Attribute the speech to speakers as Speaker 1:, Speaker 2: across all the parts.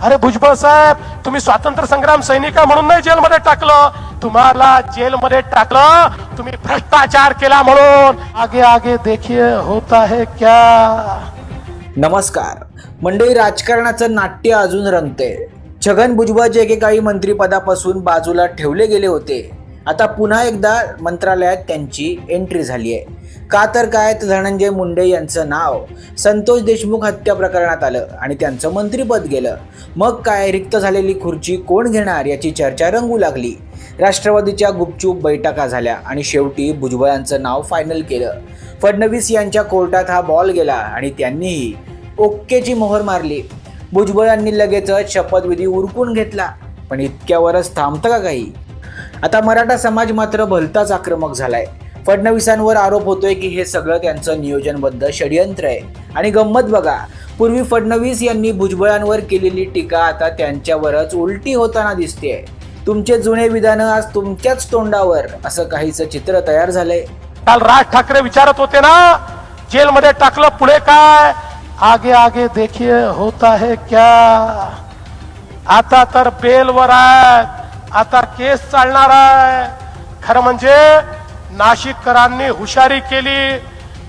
Speaker 1: अरे भुजबळ साहेब तुम्ही स्वातंत्र्य संग्राम सैनिका म्हणून नाही जेलमध्ये टाकलं. तुम्हाला जेलमध्ये टाकलं तुम्ही भ्रष्टाचार केला म्हणून. आगे आगे देखिए होता है क्या?
Speaker 2: नमस्कार. मंडळी राजकारणाचं नाट्य अजून रंगते छगन भुजबळ जे एकेकाळी मंत्रिपदापासून बाजूला ठेवले गेले होते आता पुन्हा एकदा मंत्रालयात त्यांची एंट्री झाली आहे. का तर काय? तर धनंजय मुंडे यांचं नाव. संतोष देशमुख हत्या प्रकरणात आलं आणि त्यांचं मंत्रीपद गेलं. मग काय? रिक्त झालेली खुर्ची कोण घेणार याची चर्चा रंगू लागली. राष्ट्रवादीच्या गुपचूप बैठका झाल्या आणि शेवटी भुजबळांचं नाव फायनल केलं. फडणवीस यांच्या कोर्टात हा बॉल गेला आणि त्यांनीही ओक्केची मोहर मारली. भुजबळांनी लगेचच शपथविधी उरकून घेतला. पण इतक्यावरच थांबतं का काही? आता मराठा समाज मात्र भलताच आक्रमक झालाय. फडणवीसांवर आरोप होतोय की हे सगळं त्यांचं नियोजनबद्ध षडयंत्र आहे. आणि गंमत बघा पूर्वी फडणवीस यांनी भुजबळांवर केलेली टीका आता त्यांच्यावरच उलटी होताना दिसतेय. तुमचे जुने विधानं आज तुमच्याच तोंडावर असं काहीचं चित्र तयार झालंय.
Speaker 1: काल राज ठाकरे विचारत होते ना जेलमध्ये टाकलं पुढे काय? आगे आगे देखिए होता है क्या? आता तर बेलवर आहे आता केस चालणार आहे. खरं म्हणजे नाशिककरांनी हुशारी केली.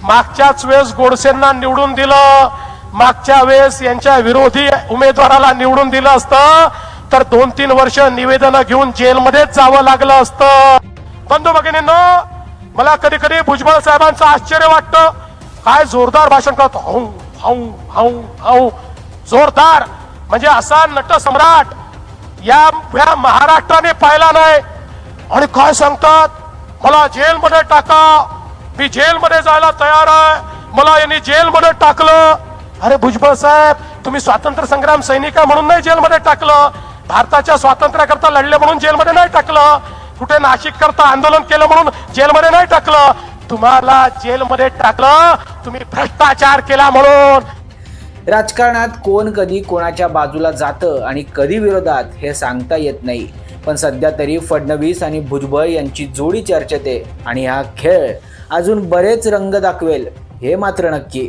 Speaker 1: मागच्याच वेळेस गोडसेंना निवडून दिलं. मागच्या वेळेस यांच्या विरोधी उमेदवाराला निवडून दिलं असतं. तर दोन तीन वर्ष निवेदन घेऊन जेलमध्येच जावं लागलं असतं. बंधू भगिनींनो मला कधी कधी भुजबळ साहेबांचं आश्चर्य वाटतं. काय जोरदार भाषण करतो हाऊ हाऊ हाऊ हाऊ जोरदार. म्हणजे असा नट सम्राट या या महाराष्ट्राने पाहिला नाही. आणि काय सांगतात? मला जेलमध्ये टाका. मी जेलमध्ये जायला तयार आहे. मला यांनी जेलमध्ये टाकलं. अरे भुजबळ साहेब तुम्ही स्वातंत्र्य संग्राम सैनिका म्हणून नाही जेलमध्ये टाकलं. भारताच्या स्वातंत्र्याकरता लढले म्हणून जेलमध्ये नाही टाकलं. कुठे नाशिक करता आंदोलन केलं म्हणून जेलमध्ये नाही टाकलं. तुम्हाला जेलमध्ये टाकलं. तुम्ही भ्रष्टाचार केला म्हणून.
Speaker 2: राजकारणात कोण कधी कोणाच्या बाजूला जातं आणि कधी विरोधात हे सांगता येत नाही. पण सध्या तरी फडणवीस आणि भुजबळ यांची जोडी चर्चेत आहे आणि हा खेळ अजून बरेच रंग दाखवेल हे मात्र नक्की.